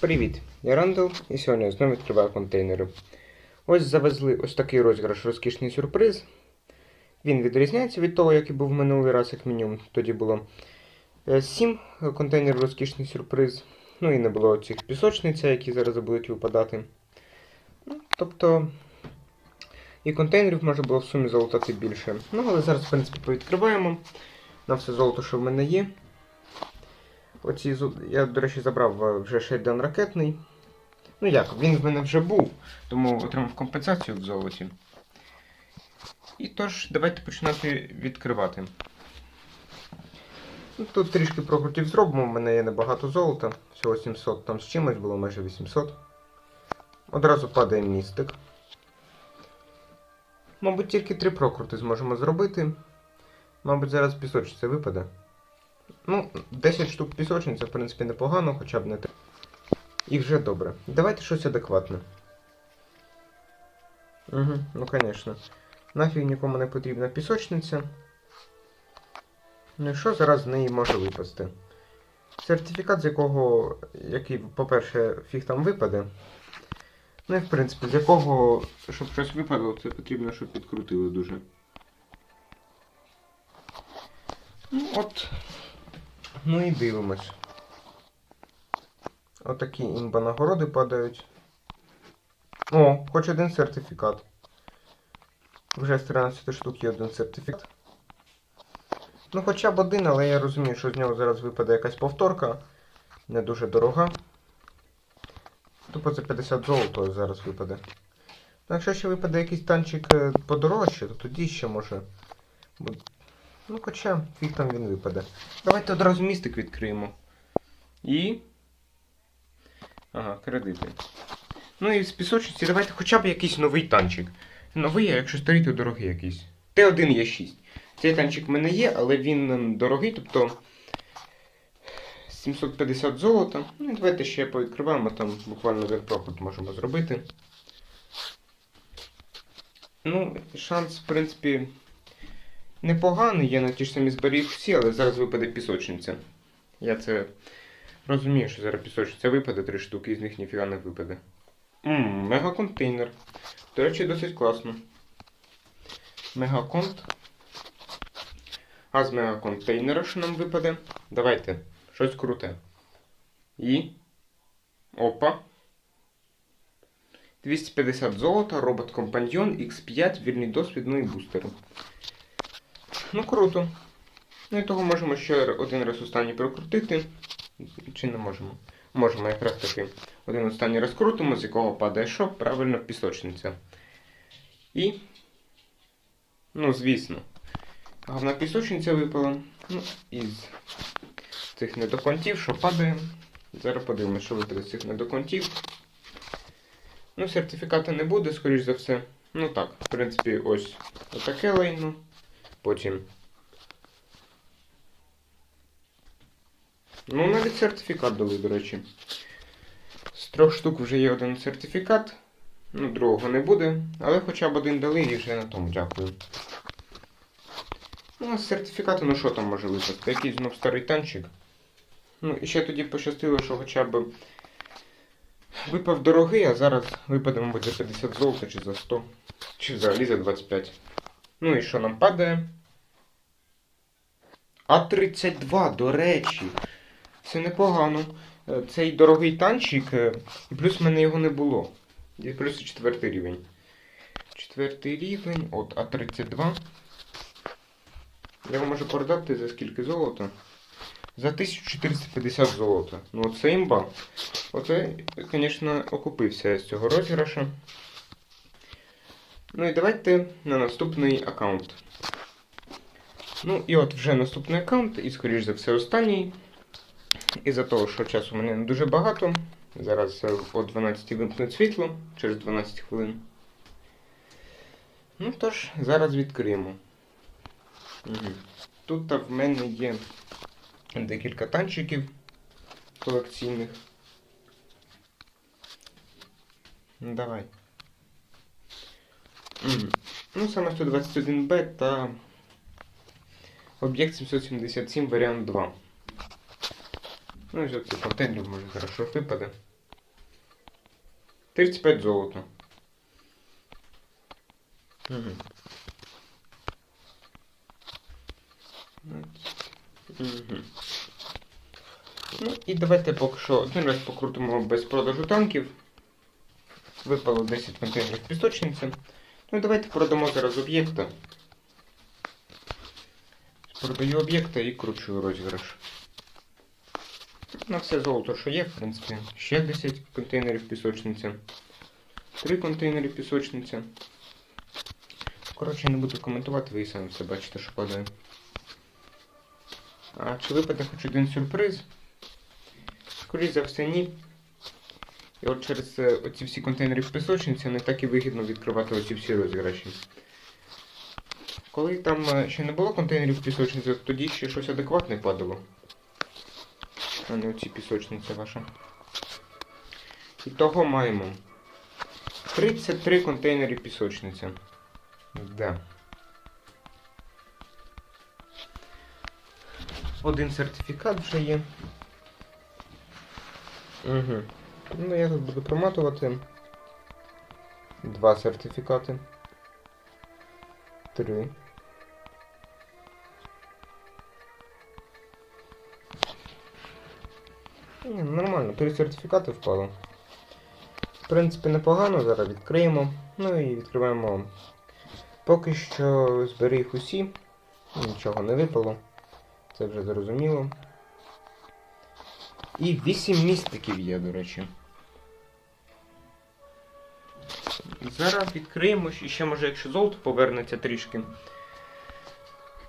Привіт, я Рандall, і сьогодні я знову відкриваю контейнери. Ось завезли ось такий розіграш розкішний сюрприз. Він відрізняється від того, який був минулий раз, як мінімум. Тоді було 7 контейнерів розкішний сюрприз. Ну і не було цих пісочниць, які зараз будуть випадати. Ну, тобто. І контейнерів можна було в сумі залутати більше. Ну, але зараз, в принципі, повідкриваємо. На все золото, що в мене є. Оці, я, до речі, забрав е, вже шейден ракетний. Ну як, він в мене вже був, тому отримав компенсацію в золоті. І тож, давайте починати відкривати. Ну, тут трішки прокрутів зробимо, в мене є небагато золота, всього 700, там з чимось було майже 800. Одразу падає містик. Мабуть, тільки три прокрути зможемо зробити. Мабуть, зараз пісочниця випаде. Ну, 10 штук пісочниця, в принципі, непогано, хоча б не три. І вже добре. Давайте щось адекватне. Угу, ну звісно. Нафіг нікому не потрібна пісочниця. Ну і що зараз з неї може випасти? Сертифікат, з якого, який, по-перше, фіг там випаде. Ну і в принципі, з якого, щоб щось випадало, це потрібно, щоб підкрутили дуже. Ну от. Ну і дивимось. Отакі імба нагороди падають. О, хоч один сертифікат. Вже з 13 штук є один сертифікат. Ну, хоча б один, але я розумію, що з нього зараз випаде якась повторка. Не дуже дорога. Тупо за 50 золота зараз випаде. Ну, якщо ще випаде якийсь танчик е, подорожче, то тоді ще може. Ну, хоча фіг там він випаде. Давайте одразу містик відкриємо. І. Ага, кредити. Ну і з пісочниці давайте хоча б якийсь новий танчик. Новий, а якщо старий, то дорогий якийсь. Т1 є 6. Цей танчик в мене є, але він ем, дорогий, тобто 750 золота. Ну і давайте ще повідкриваємо, там буквально один проход можемо зробити. Ну, шанс, в принципі, непоганий. Я на ті ж самі зберіг всі, але зараз випаде пісочниця. Я це розумію, що зараз пісочниця випаде, три штуки, з них ніфіга не випаде. Ммм, мегаконтейнер. До речі, досить класно. Мегаконт. А з мегаконтейнера що нам випаде? Давайте, щось круте. І. Опа. 250 золота, робот-компаньйон, X5, вільний досвід, ну і бустери. Ну круто. Ну і того можемо ще один раз останній прокрутити. Чи не можемо? Можемо якраз таки один останній раз крутимо, з якого падає що? Правильно, пісочниця. І. Ну, звісно. Головна пісочниця випала. Ну, із цих недоконтів, що падає. Зараз подивимося, що випаде з цих недоконтів. Ну, сертифіката не буде, скоріш за все. Ну так, в принципі, ось отаке лайно. Потім. Ну, навіть сертифікат дали, до речі. З трьох штук вже є один сертифікат. Ну, другого не буде, але хоча б один дали і вже на тому дякую. Ну, а з сертифікату, ну що там може випасти? Якийсь знов старий танчик. Ну, і ще тоді пощастило, що хоча б випав дорогий, а зараз випаде, мабуть, за 50 золота чи за 100, чи взагалі за 25. Ну і що нам падає? А32, до речі. Це непогано. Е, Цей дорогий танчик, е, плюс в мене його не було. Плюс четвертий рівень. Четвертий рівень, от А32. Я його можу продати за скільки золота? За 1450 золота. Ну це імба. Оце, звісно, окупився з цього розіграша. Ну і давайте на наступний аккаунт. Ну і от вже наступний аккаунт, і скоріш за все останній. Із-за того, що часу мене не дуже багато. Зараз е, о 12 вимкнуть світло через 12 хвилин. Ну тож, зараз відкриємо. Тут в мене є декілька танчиків колекційних. Давай. Ну, саме 121Б та об'єкт 777 варіант 2. Ну і вже цей контейнер може хорошо випаде. 35 золота. Угу. Угу. Ну і давайте поки що один раз покрутимо без продажу танків. Випало 10 контейнерів пісочниці. Ну давайте продамо зараз об'єкта. Продаю об'єкта і кручу розіграш. На все золото, що є, в принципі. Ще 10 контейнерів пісочниця. 3 контейнери пісочниця. Коротше, не буду коментувати, ви і самі все бачите, що падає. А чи випаде хоч один сюрприз? Скоріше за все, ні. І от через е, оці всі контейнери в пісочниці не так і вигідно відкривати оці всі розіграші. Коли там е, ще не було контейнерів в пісочниці, тоді ще щось адекватне падало. А не оці пісочниця ваша. І того маємо 33 контейнери пісочниця. Да. Один сертифікат вже є. Угу. Ну, я тут буду проматувати. Два сертифікати. Три. Ні, нормально, три сертифікати впало. В принципі, непогано, зараз відкриємо. Ну і відкриваємо. Поки що збери їх усі. Нічого не випало. Це вже зрозуміло. І 8 містиків є, до речі. Зараз відкриємо і ще може, якщо золото повернеться трішки,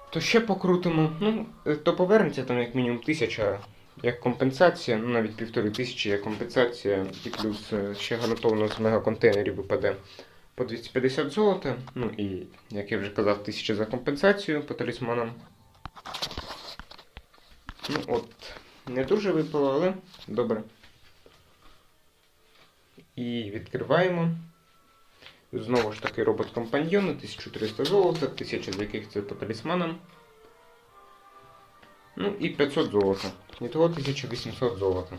то ще покрутимо. Ну, е, то повернеться там як мінімум тисяча як компенсація, ну навіть півтори тисячі як компенсація, і плюс е, ще гарантовано з мегаконтейнерів випаде по 250 золота. Ну і, як я вже казав, 1000 за компенсацію по талісманам. Ну от, не дуже випало, але добре. І відкриваємо. Знову ж таки робот-компаньйон, 1300 золота, 1000 з яких це по талісманам. Ну і 500 золота. І того 1800 золота.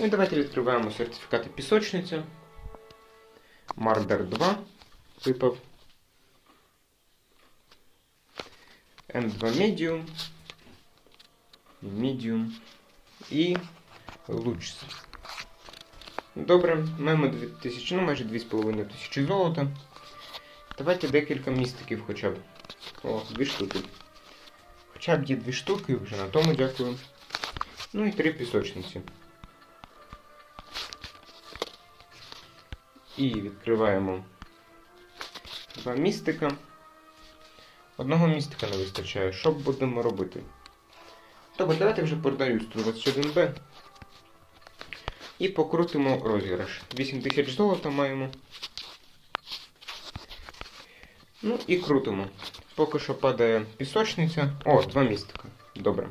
Ну і давайте відкриваємо сертифікати пісочниця. Мардер 2 випав. М2 Medium. Medium. І Lux. Добре, маємо 2000, ну майже 2500 золота. Давайте декілька містиків хоча б. О, дві штуки. Хоча б є дві штуки, вже на тому дякую. Ну і три пісочниці. І відкриваємо два містика. Одного містика не вистачає. Що будемо робити? Добре, давайте вже продаю 121Б. І покрутимо розіграш. 8000 золота маємо. Ну і крутимо. Поки що падає пісочниця. О, два містика. Добре.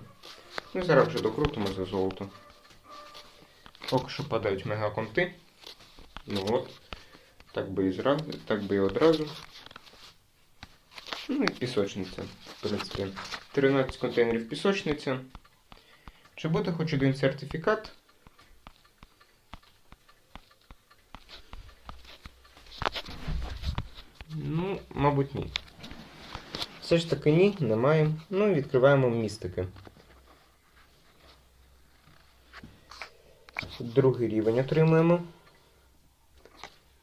Ну зараз вже докрутимо за золото. Поки що падають мегаконти. Ну от. Так би і зразу, так би і одразу. Ну і пісочниця. В принципі. 13 контейнерів пісочниця. Чи буде хоч один сертифікат? Ну, мабуть, ні. Все ж таки ні, немає. Ну і відкриваємо містики. Другий рівень отримуємо.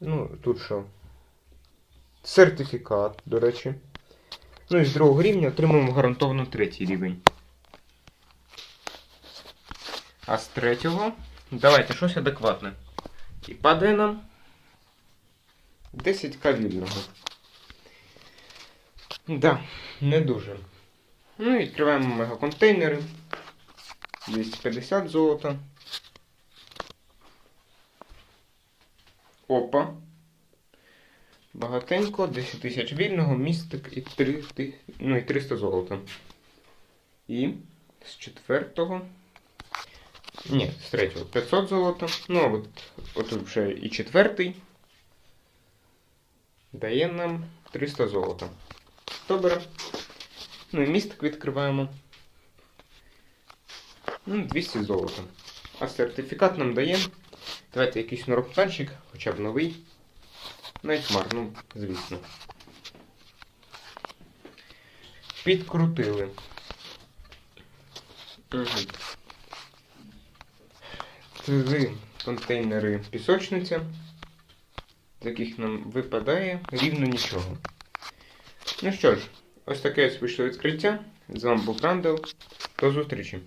Ну, тут що? Сертифікат, до речі. Ну і з другого рівня отримуємо гарантовано третій рівень. А з третього. Давайте щось адекватне. І падає нам 10к вільного. Да, не дуже. Ну і відкриваємо мегаконтейнери. 250 золота. Опа. Багатенько, 10 тисяч вільного, містик і 3, ну, і 300 золота. І з четвертого. Ні, з третього 500 золота. Ну, от, от вже і четвертий. Дає нам 300 золота. Добре. Ну і містик відкриваємо. Ну, 200 золота. А сертифікат нам дає Давайте якийсь норопланчик, хоча б новий. Найтмар, ну, звісно. Підкрутили. Угу. Три контейнери пісочниця, з яких нам випадає рівно нічого. Ну що ж, ось таке вийшло відкриття. З вами був Рандall. До зустрічі!